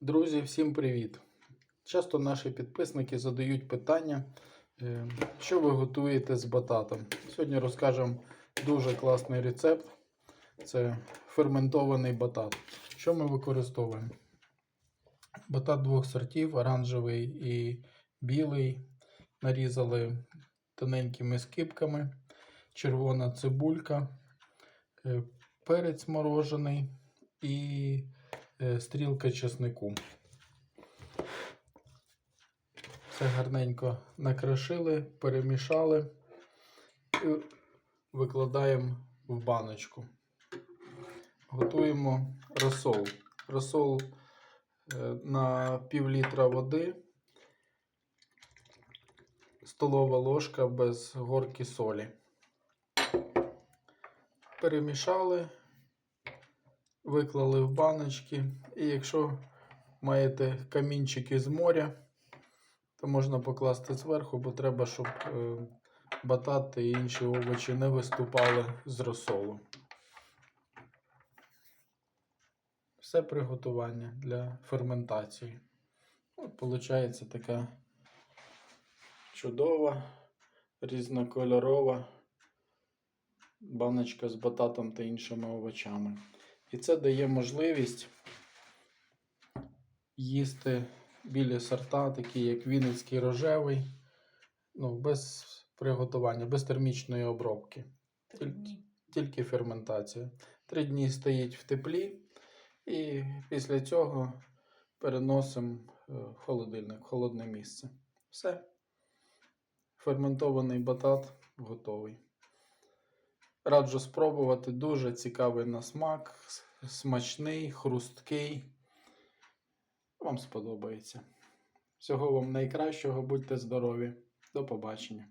Друзі, всім привіт! Часто наші підписники задають питання, е, що ви готуєте з бататом. Сьогодні розкажемо дуже класний рецепт. Це ферментований батат. Що ми використовуємо? Батат двох сортів, оранжевий і білий. Нарізали тоненькими скибками, червона цибулька, е, перець морожений і стрілка чеснику. Все гарненько накрошили, перемішали і викладаємо в баночку. Готуємо розсол. Розсол е, на пів літра води, столова ложка без горки солі. Перемішали, виклали в баночки. І якщо маєте камінчики з моря, то можна покласти зверху, бо треба, щоб е, батат і інші овочі не виступали з розсолу. Все приготування для ферментації. От, виходить така чудова, різнокольорова баночка з бататом та іншими овочами. І це дає можливість їсти білі сорта, такі як Вінницький рожевий, ну, без приготування, без термічної обробки. Тільки, тільки ферментація. Три дні стоїть в теплі, і після цього переносимо е, в холодильник, в холодне місце. Все. Ферментований батат готовий. Раджу спробувати. Дуже цікавий на смак, смачний, хрусткий. Вам сподобається. Всього вам найкращого, будьте здорові. До побачення.